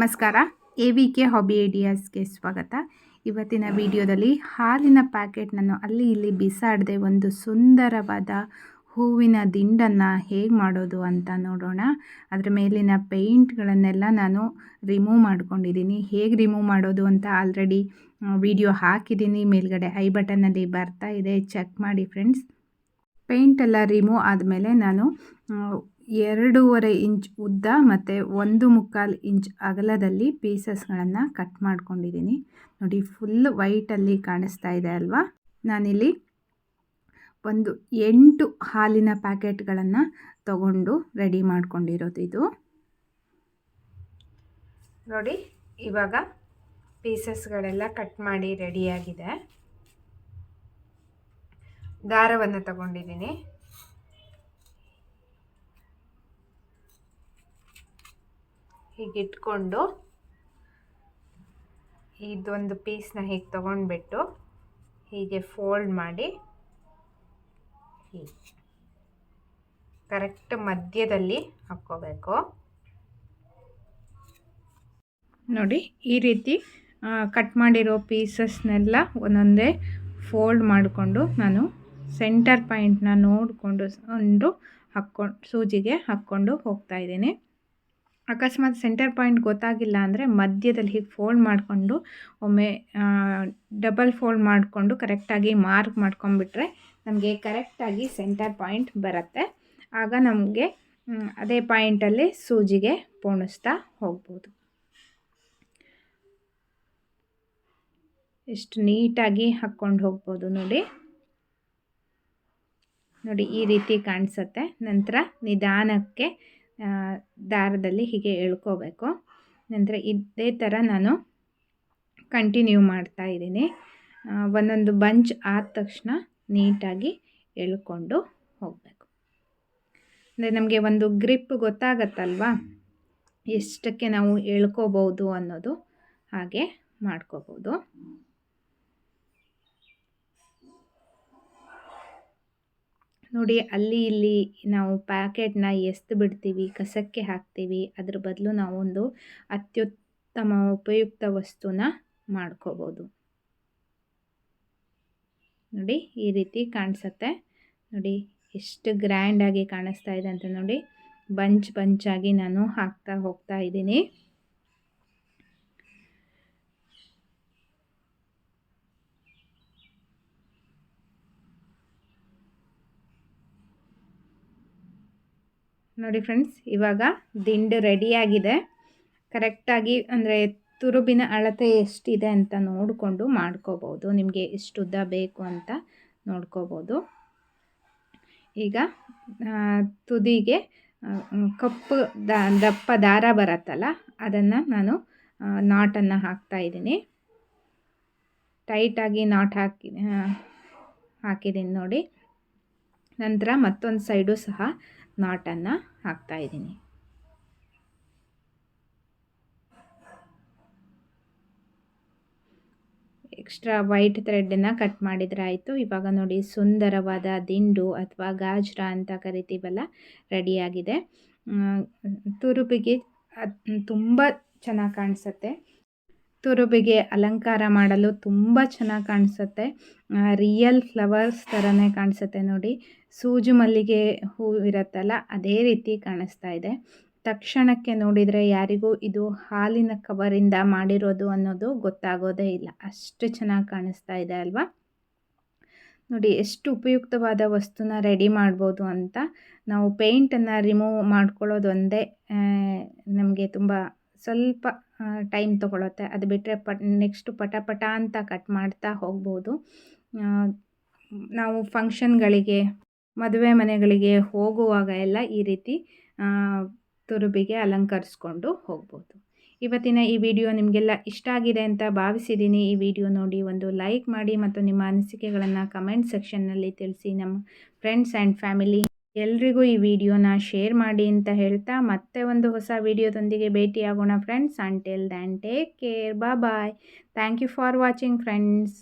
ನಮಸ್ಕಾರ. A V K hobby ಐಡಿಯಾಸ್ಗೆ ಸ್ವಾಗತ. ಇವತ್ತಿನ ವಿಡಿಯೋದಲ್ಲಿ ಹಾಲಿನ ಪ್ಯಾಕೆಟ್ನನ್ನು ಅಲ್ಲಿ ಇಲ್ಲಿ ಬಿಸಾಡದೆ ಒಂದು ಸುಂದರವಾದ ಹೂವಿನ ದಿಂಡನ್ನು ಹೇಗೆ ಮಾಡೋದು ಅಂತ ನೋಡೋಣ. ಅದರ ಮೇಲಿನ ಪೇಂಟ್ಗಳನ್ನೆಲ್ಲ ನಾನು ರಿಮೂವ್ ಮಾಡ್ಕೊಂಡಿದ್ದೀನಿ. ಹೇಗೆ ರಿಮೂವ್ ಮಾಡೋದು ಅಂತ ಆಲ್ರೆಡಿ ವಿಡಿಯೋ ಹಾಕಿದ್ದೀನಿ. ಮೇಲ್ಗಡೆ ಐ ಬಟನಲ್ಲಿ ಬರ್ತಾ ಇದೆ. ಚೆಕ್ ಮಾಡಿ ಫ್ರೆಂಡ್ಸ್. ಪೇಂಟ್ ಎಲ್ಲ ರಿಮೂವ್ ಆದಮೇಲೆ ನಾನು ಎರಡೂವರೆ ಇಂಚ್ ಉದ್ದ ಮತ್ತು ಒಂದು ಮುಕ್ಕಾಲು ಇಂಚ್ ಅಗಲದಲ್ಲಿ ಪೀಸಸ್ಗಳನ್ನು ಕಟ್ ಮಾಡ್ಕೊಂಡಿದ್ದೀನಿ. ನೋಡಿ, ಫುಲ್ ವೈಟಲ್ಲಿ ಕಾಣಿಸ್ತಾ ಇದೆ ಅಲ್ವಾ? ನಾನಿಲ್ಲಿ ಒಂದು ಎಂಟು ಹಾಲಿನ ಪ್ಯಾಕೆಟ್ಗಳನ್ನು ತಗೊಂಡು ರೆಡಿ ಮಾಡ್ಕೊಂಡಿರೋದು ಇದು. ನೋಡಿ, ಇವಾಗ ಪೀಸಸ್ಗಳೆಲ್ಲ ಕಟ್ ಮಾಡಿ ರೆಡಿಯಾಗಿದೆ. ದಾರವನ್ನು ತಗೊಂಡಿದ್ದೀನಿ. ಹೀಗೆ ಇಟ್ಕೊಂಡು ಇದೊಂದು ಪೀಸ್ನ ಹೀಗೆ ತೊಗೊಂಡ್ಬಿಟ್ಟು ಹೀಗೆ ಫೋಲ್ಡ್ ಮಾಡಿ ಹೀಗೆ ಕರೆಕ್ಟ್ ಮಧ್ಯದಲ್ಲಿ ಹಾಕ್ಕೋಬೇಕು. ನೋಡಿ ಈ ರೀತಿ ಕಟ್ ಮಾಡಿರೋ ಪೀಸಸ್ನೆಲ್ಲ ಒಂದೊಂದೇ ಫೋಲ್ಡ್ ಮಾಡಿಕೊಂಡು ನಾನು ಸೆಂಟರ್ ಪಾಯಿಂಟ್ನ ನೋಡಿಕೊಂಡು ಹಾಕ್ಕೊಂಡು, ಸೂಜಿಗೆ ಹಾಕ್ಕೊಂಡು ಹೋಗ್ತಾಯಿದ್ದೀನಿ ಅಕಸ್ಮಾತ್ ಸೆಂಟರ್ ಪಾಯಿಂಟ್ ಗೊತ್ತಾಗಿಲ್ಲ ಅಂದರೆ ಮಧ್ಯದಲ್ಲಿ ಹೀಗೆ ಫೋಲ್ಡ್ ಮಾಡಿಕೊಂಡು, ಒಮ್ಮೆ ಡಬಲ್ ಫೋಲ್ಡ್ ಮಾಡಿಕೊಂಡು ಕರೆಕ್ಟಾಗಿ ಮಾರ್ಕ್ ಮಾಡ್ಕೊಂಬಿಟ್ರೆ ನಮಗೆ ಕರೆಕ್ಟಾಗಿ ಸೆಂಟರ್ ಪಾಯಿಂಟ್ ಬರುತ್ತೆ. ಆಗ ನಮಗೆ ಅದೇ ಪಾಯಿಂಟಲ್ಲಿ ಸೂಜಿಗೆ ಪೋಣಿಸ್ತಾ ಹೋಗ್ಬೋದು. ಎಷ್ಟು ನೀಟಾಗಿ ಹಾಕ್ಕೊಂಡು ಹೋಗ್ಬೋದು ನೋಡಿ. ನೋಡಿ ಈ ರೀತಿ ಕಾಣಿಸುತ್ತೆ. ನಂತರ ನಿಧಾನಕ್ಕೆ ದಾರದಲ್ಲಿ ಹೀಗೆ ಎಳ್ಕೋಬೇಕು. ನಂತರ ಇದೇ ಥರ ನಾನು ಕಂಟಿನ್ಯೂ ಮಾಡ್ತಾ ಇದ್ದೀನಿ. ಒಂದೊಂದು ಬಂಚ್ ಆದ ತಕ್ಷಣ ನೀಟಾಗಿ ಎಳ್ಕೊಂಡು ಹೋಗಬೇಕು. ಅಂದರೆ ನಮಗೆ ಒಂದು ಗ್ರಿಪ್ ಗೊತ್ತಾಗತ್ತಲ್ವಾ? ಎಷ್ಟಕ್ಕೆ ನಾವು ಎಳ್ಕೋಬೋದು ಅನ್ನೋದು ಹಾಗೆ ಮಾಡ್ಕೋಬೋದು. ನೋಡಿ, ಅಲ್ಲಿ ಇಲ್ಲಿ ನಾವು ಪ್ಯಾಕೆಟ್ನ ಎಸ್ದು ಬಿಡ್ತೀವಿ, ಕಸಕ್ಕೆ ಹಾಕ್ತೀವಿ. ಅದ್ರ ಬದಲು ನಾವೊಂದು ಅತ್ಯುತ್ತಮ ಉಪಯುಕ್ತ ವಸ್ತುನ ಮಾಡ್ಕೋಬೋದು. ನೋಡಿ, ಈ ರೀತಿ ಕಾಣಿಸುತ್ತೆ. ನೋಡಿ, ಎಷ್ಟು ಗ್ರ್ಯಾಂಡಾಗಿ ಕಾಣಿಸ್ತಾ ಇದೆ ಅಂತ ನೋಡಿ. ಬಂಚ್ ಬಂಚಾಗಿ ನಾನು ಹಾಕ್ತಾ ಹೋಗ್ತಾ ಇದ್ದೀನಿ. ನೋಡಿ ಫ್ರೆಂಡ್ಸ್ ಇವಾಗ ದಿಂಡು ರೆಡಿಯಾಗಿದೆ ಕರೆಕ್ಟಾಗಿ ಅಂದರೆ ತುರುಬಿನ ಅಳತೆ ಎಷ್ಟಿದೆ ಅಂತ ನೋಡಿಕೊಂಡು ಮಾಡ್ಕೋಬೋದು ನಿಮಗೆ ಎಷ್ಟು ಉದ್ದ ಬೇಕು ಅಂತ ನೋಡ್ಕೋಬೋದು ಈಗ ತುದಿಗೆ ಕಪ್ಪು ದಪ್ಪ ದಾರ ಬರುತ್ತಲ್ಲ, ಅದನ್ನು ನಾನು ನಾಟನ್ನು ಹಾಕ್ತಾಯಿದ್ದೀನಿ ಟೈಟಾಗಿ ನಾಟ್ ಹಾಕಿ ಹಾಕಿದ್ದೀನಿ ನೋಡಿ. ನಂತರ ಮತ್ತೊಂದು ಸೈಡು ಸಹ ನಾಟನ್ನು ಹಾಕ್ತಾಯಿದ್ದೀನಿ ಎಕ್ಸ್ಟ್ರಾ ವೈಟ್ ಥ್ರೆಡ್ಡನ್ನು ಕಟ್ ಮಾಡಿದರೆ ಆಯಿತು ಇವಾಗ ನೋಡಿ ಸುಂದರವಾದ ದಿಂಡು ಅಥವಾ ಗಾಜ್ರ ಅಂತ ಕರಿತೀವಲ್ಲ, ರೆಡಿಯಾಗಿದೆ. ತುರುಬಿಗೆ ತುಂಬ ಚೆನ್ನಾಗಿ ಕಾಣಿಸುತ್ತೆ. ತುರುಬಿಗೆ ಅಲಂಕಾರ ಮಾಡಲು ತುಂಬ ಚೆನ್ನಾಗಿ ಕಾಣಿಸುತ್ತೆ. ರಿಯಲ್ ಫ್ಲವರ್ಸ್ ಥರನೇ ಕಾಣಿಸುತ್ತೆ ನೋಡಿ. ಸೂಜು ಮಲ್ಲಿಗೆ ಹೂವಿರುತ್ತಲ್ಲ ಅದೇ ರೀತಿ ಕಾಣಿಸ್ತಾ ಇದೆ. ತಕ್ಷಣಕ್ಕೆ ನೋಡಿದರೆ ಯಾರಿಗೂ ಇದು ಹಾಲಿನ ಕವರಿಂದ ಮಾಡಿರೋದು ಅನ್ನೋದು ಗೊತ್ತಾಗೋದೇ ಇಲ್ಲ. ಅಷ್ಟು ಚೆನ್ನಾಗಿ ಕಾಣಿಸ್ತಾ ಇದೆ ಅಲ್ವಾ? ನೋಡಿ, ಎಷ್ಟು ಉಪಯುಕ್ತವಾದ ವಸ್ತುನ ರೆಡಿ ಮಾಡ್ಬೋದು ಅಂತ ನಾವು ಪೇಂಟನ್ನು ರಿಮೂವ್ ಮಾಡ್ಕೊಳ್ಳೋದು ಒಂದೇ ನಮಗೆ ತುಂಬ ಸ್ವಲ್ಪ ಟೈಮ್ ತೊಗೊಳುತ್ತೆ. ಅದು ಬಿಟ್ಟರೆ ಪಟ್ ನೆಕ್ಸ್ಟು ಪಟ ಅಂತ ಕಟ್ ಮಾಡ್ತಾ ಹೋಗ್ಬೋದು. ನಾವು ಫಂಕ್ಷನ್ಗಳಿಗೆ ಮದುವೆ ಮನೆಗಳಿಗೆ ಹೋಗುವಾಗ ಎಲ್ಲ ಈ ರೀತಿ ತುರುಬಿಗೆ ಅಲಂಕರಿಸ್ಕೊಂಡು ಹೋಗ್ಬೋದು. ಇವತ್ತಿನ ಈ ವಿಡಿಯೋ ನಿಮಗೆಲ್ಲ ಇಷ್ಟ ಆಗಿದೆ ಅಂತ ಭಾವಿಸಿದ್ದೀನಿ. ಈ ವಿಡಿಯೋ ನೋಡಿ ಒಂದು ಲೈಕ್ ಮಾಡಿ ಮತ್ತು ನಿಮ್ಮ ಅನಿಸಿಕೆಗಳನ್ನು ಕಮೆಂಟ್ ಸೆಕ್ಷನ್ನಲ್ಲಿ ತಿಳಿಸಿ. ನಮ್ಮ ಫ್ರೆಂಡ್ಸ್ ಆ್ಯಂಡ್ ಫ್ಯಾಮಿಲಿ ಎಲ್ರಿಗೂ ಈ ವಿಡಿಯೋನ ಶೇರ್ ಮಾಡಿ ಅಂತ ಹೇಳ್ತಾ ಮತ್ತೆ ಒಂದು ಹೊಸ ವಿಡಿಯೋದೊಂದಿಗೆ ಭೇಟಿಯಾಗೋಣ friends. Until then take care bye bye thank you for watching friends